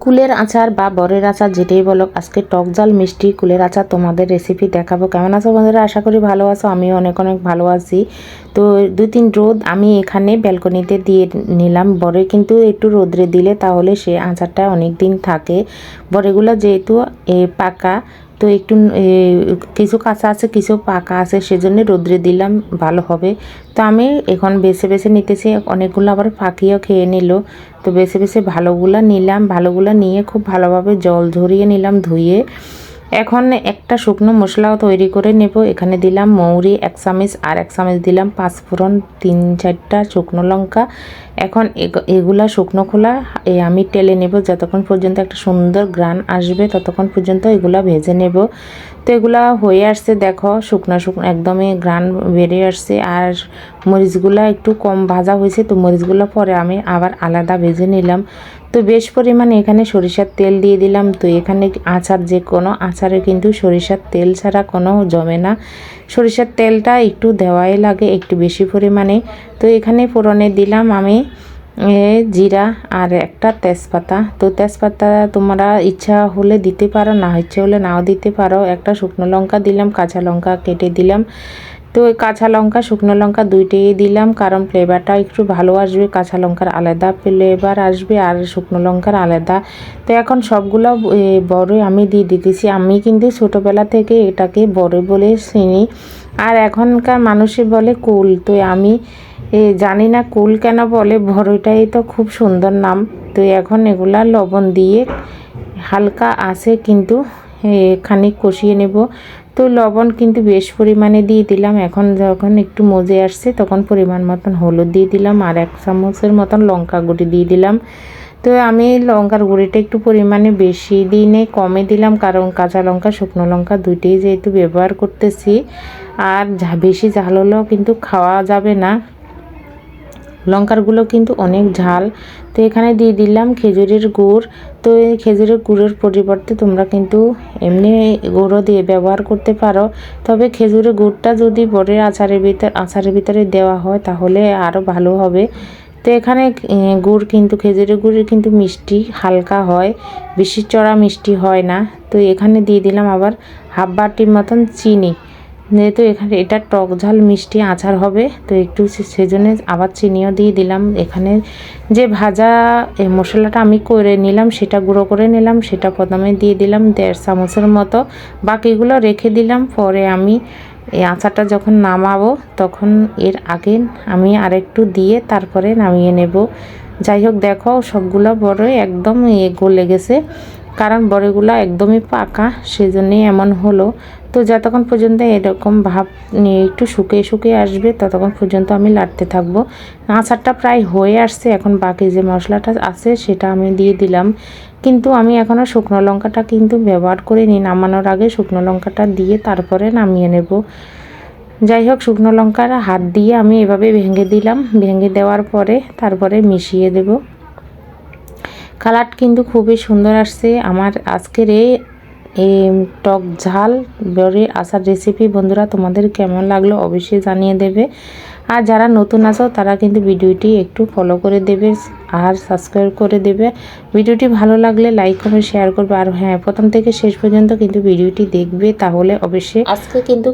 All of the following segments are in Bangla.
কুলের আচার বা বরের আচার যেটাই বলো আজকে টক জাল মিষ্টি কুলের আচার তোমাদের রেসিপি দেখাবো। কেমন আছো বন্ধুরা? আশা করি ভালো আছো আমিও অনেক অনেক ভালো আছি। তো দু তিন রোদ আমি এখানে ব্যালকনিতে দিয়ে নিলাম। বরে কিন্তু একটু রোদ্রে দিলে তাহলে সে আচারটা অনেক দিন থাকে। বরেগুলো যেহেতু এ, পাকা তো একটু কিছু কাঁচা আছে, কিছু পাকা আছে, সেজন্য রোদ্রে দিলাম, ভালো হবে। তো আমি এখন বেছে বেছে নিতেছি, অনেকগুলো আবার পাখিও খেয়ে নিল। তো বেছে বেছে ভালোগুলো নিলাম, ভালোগুলো নিয়ে খুব ভালোভাবে জল ঝরিয়ে নিলাম ধুয়ে। এখন একটা শুকনো মশলাও তৈরি করে নেব। এখানে দিলাম মৌরি, এক চামচ, আর এক চামচ দিলাম পাঁচফোড়ন, তিন চারটা শুকনো লঙ্কা। এখন এগ- এগুলা শুকনো খোলা আমি টেলে নেব যতক্ষণ পর্যন্ত একটা সুন্দর গ্রান আসবে ততক্ষণ পর্যন্ত এগুলা ভেজে নেব। তো এগুলা হয়ে আসছে, দেখো, শুকনো শুকনো, একদমই গ্রান বেরিয়ে আসছে। আর মরিচগুলা একটু কম ভাজা হয়েছে, তো মরিচগুলো পরে আমি আবার আলাদা ভেজে নিলাম। তো বেশ পরিমাণে এখানে সরিষার তেল দিয়ে দিলাম। তো এখানে আচার যে কোনো আচারে কিন্তু সরিষার তেল ছাড়া কোনো জমে না। সরিষার তেলটা একটু দেওয়াই লাগে একটু বেশি পরিমাণে। তো এখানে ফোড়নে দিলাম আমি জিরা আর একটা তেজপাতা। তো তেজপাতা তোমরা ইচ্ছা হলে দিতে পারো, না ইচ্ছে হলে নাও দিতে পারো। একটা শুকনো লঙ্কা দিলাম, কাঁচা লঙ্কা কেটে দিলাম। তো ওই কাঁচা লঙ্কা, শুকনো লঙ্কা দুইটাই দিলাম, কারণ ফ্লেভারটা একটু ভালো আসবে। কাঁচা লঙ্কার আলাদা ফ্লেভার আসবে আর শুকনো লঙ্কার আলাদা। তো এখন সবগুলো বড় আমি দিয়ে দিতেছি। আমি কিন্তু ছোটোবেলা থেকে এটাকে বড় বলে চিনি। আর এখনকার মানুষে বলে কুল। তো আমি এ, জানি না কুল কেন বলে বড়টাই তো খুব সুন্দর নাম। তো এখন এগুলা লবণ দিয়ে হালকা আছে কিন্তু খানিক কষিয়ে নেব। তো লবণ কিন্তু বেশ পরিমাণে দিয়ে দিলাম। এখন যখন একটু মজে আসছে তখন পরিমাণ মতন হলুদ দিয়ে দিলাম আর এক চামচের মতন লঙ্কা গুঁড়ি দিয়ে দিলাম। তো আমি লঙ্কার গুঁড়িটা একটু পরিমাণে বেশি দিই নেই কমে দিলাম কারণ কাঁচা লঙ্কা শুকনো লঙ্কা দুইটাই যেহেতু ব্যবহার করতেছি। আর বেশি ঝাল হলেও কিন্তু খাওয়া যাবে না। লঙ্কারগুলো কিন্তু অনেক ঝাল। তো এখানে দিয়ে দিলাম খেজুরের গুড়। তো এই খেজুরের গুড়ের পরিবর্তে তোমরা কিন্তু এমনি গুঁড়ো দিয়ে ব্যবহার করতে পারো। তবে খেজুরের গুড়টা যদি বড়ের আচারের ভিতরে আচারের ভিতরে দেওয়া হয় তাহলে আরও ভালো হবে। তো এখানে গুড় কিন্তু, খেজুরের গুড়ের কিন্তু মিষ্টি হালকা হয়। বেশি চড়া মিষ্টি হয় না। তো এখানে দিয়ে দিলাম আবার হাফ বাটির মতন চিনি। যেহেতু এখানে এটা টক ঝাল মিষ্টি আচার হবে, তো একটু সেজন্য আবার চিনিও দিয়ে দিলাম। এখানে যে ভাজা মশলাটা আমি করে নিলাম, সেটা গুঁড়ো করে নিলাম, সেটা প্রথমে দিয়ে দিলাম দেড় চামচের মতো। বাকিগুলো রেখে দিলাম, পরে আমি এই আচারটা যখন নামাবো, তখন এর আগে আমি আরেকটু দিয়ে তারপরে নামিয়ে নেব। যাই হোক, দেখো সবগুলো বড়ই একদম এ গলে গেছে কারণ বড়িগুলো একদমই পাকা, সেজন্যই এমন হলো। তো যতক্ষণ পর্যন্ত এরকম ভাব নিয়ে একটু শুকিয়ে শুকিয়ে আসবে, ততক্ষণ পর্যন্ত আমি লাড়তে থাকব। আচারটা প্রায় হয়ে আসছে, এখন বাকি যে মশলাটা আছে সেটা আমি দিয়ে দিলাম। কিন্তু আমি এখনও শুকনো লঙ্কাটা কিন্তু ব্যবহার করিনি, নামানোর আগে শুকনো লঙ্কাটা দিয়ে তারপরে নামিয়ে নেব। যাই হোক, শুকনো লঙ্কার হাত দিয়ে আমি এভাবে ভেঙে দিলাম। ভেঙে দেওয়ার পরে তারপরে মিশিয়ে দেব। কালার কিন্তু খুবই সুন্দর আসছে। আমার আজকের এই টক ঝাল বড়ি আসার রেসিপি বন্ধুরা তোমাদের কেমন লাগল অবশ্যই জানিয়ে দেবে। আর যারা নতুন আছো, তারা কিন্তু ভিডিওটি একটু ফলো করে দেবে আর সাবস্ক্রাইব করে দেবে। ভিডিওটি ভালো লাগলে লাইক কমেন্ট শেয়ার করবে। আর হ্যাঁ প্রথম থেকে শেষ পর্যন্ত কিন্তু ভিডিওটি দেখবে, তাহলে অবশ্যই আজকে কিন্তু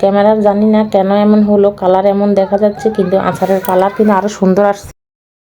ক্যামেরার জানি না কেন এমন হলো, কালার এমন দেখা যাচ্ছে, কিন্তু আচারের কালার কিন্তু আরও সুন্দর আসছে।